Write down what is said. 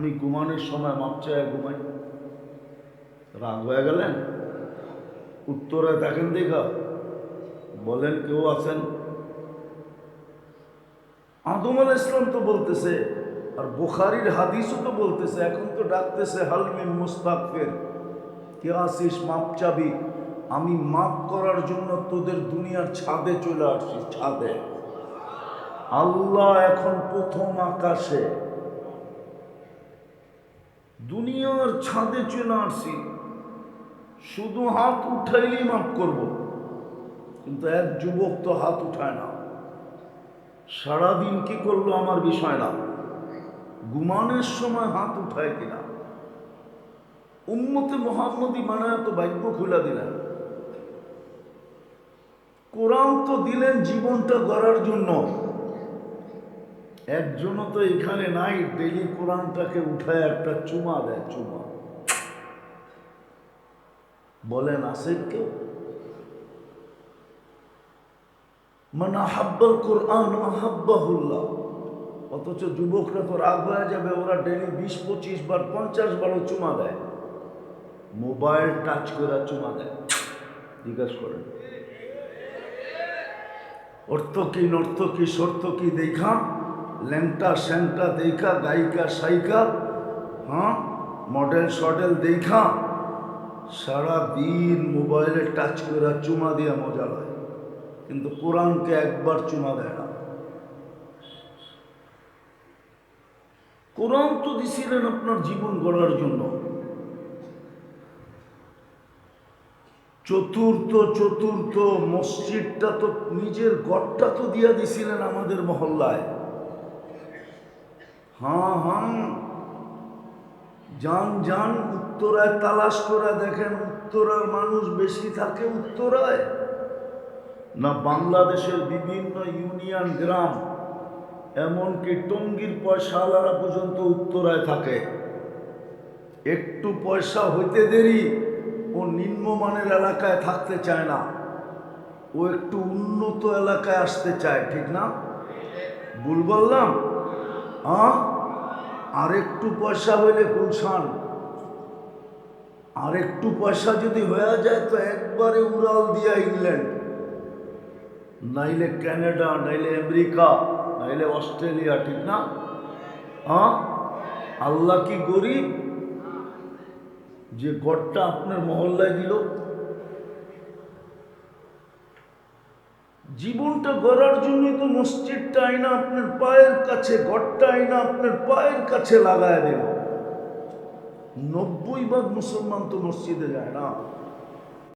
আমি ঘুমানোর সময় মাপ চায় ঘুমাই। রাগ হয়ে গেলেন? উত্তরে দেখেন দেখা। বলেন কেউ আছেন? আদম আল ইসলাম তো বলতেছে, আর বুখারির হাদিসও তো বলতেছে, এখন তো ডাকতেছে হালমিন মুস্তাকফের কে আসিস মাপ চাবি। আমি মাপ করার জন্য তোদের দুনিয়ার ছাদে চলে আসছি, ছাদে। আল্লাহ এখন প্রথম আকাশে। দুনিয়ার ছাদে চলে আসছি শুধু হাত উঠাইলেই মাফ করব। কিন্তু এক যুবক তো হাত উঠায় না। সারাদিন কি করল আমার বিষয় না। গুমানের সময় হাত উঠায় কিনা। উম্মতে মোহাম্মদী মানায় তো বাক্য খুলে দিলেন। কোরআন তো দিলেন জীবনটা গড়ার জন্য। একজনও তো এখানে নাই ডেলি কোরআনটাকে উঠায় একটা চুমা দেয়, চুমা। বলেন আছে কেউ? মানে আহাব্বাল কোরআন আহাব্বাহুল্লাহ। অথচ যুবকরা তো রাগ হয়ে যাবে, ওরা ডেলি বিশ, পঁচিশ বার, পঞ্চাশ বারও চুমা দেয়। মোবাইল টাচ করে চুমা দেয়। জিজ্ঞাসা করেন। অর্থ কি, নর্থ কি, শর্ত কি দেখা ল্যাংটা স্যাংটা দেখা গায়িকা, সাইকা হ্যাঁ? মডেল শডেল দেখা সারা দিন মোবাইলে টাচ করে চুমা দিয়ে মজা লয় কিন্তু কোরআনকে একবার চুমা দেয় না। কোরআন তো দিছিলেন আপনার জীবন গড়ার জন্য। চতুর্থ চতুর্থ মসজিদটা তো, নিজের গড়টা তো দিয়া দিছিলেন আমাদের মহল্লায়। হ্যাঁ হ্যাঁ। যান যান, উত্তরায় তালাশ করে দেখেন, উত্তরার মানুষ বেশি থাকে উত্তরায়? না বাংলাদেশের বিভিন্ন ইউনিয়ন, গ্রাম, এমনকি টঙ্গির পয়সাওয়ালারা পর্যন্ত উত্তরায় থাকে? একটু পয়সা হইতে দেরি, ও নিম্নমানের এলাকায় থাকতে চায় না। ও একটু উন্নত এলাকায় আসতে চায়, ঠিক না? ভুল বললাম? হ্যাঁ আর একটু পয়সা হইলে গুলশান। আর একটু পয়সা যদি হয়ে যায় তো একবারে উড়াল দিয়া ইংল্যান্ড। নাইলে ক্যানাডা নাইলে আমেরিকা, নাইলে অস্ট্রেলিয়া, ঠিক না? হ্যাঁ আল্লাহ কি গরিব? যে গড়টা আপনার মহল্লায় দিল। জীবনটা গড়ার জন্য তো মসজিদটা আইনা আপনার পায়ের কাছে ঘরটা আইনা আপনার পায়ের কাছে লাগায় দেব। নব্বই ভাগ মুসলমান তো মসজিদে যায় না।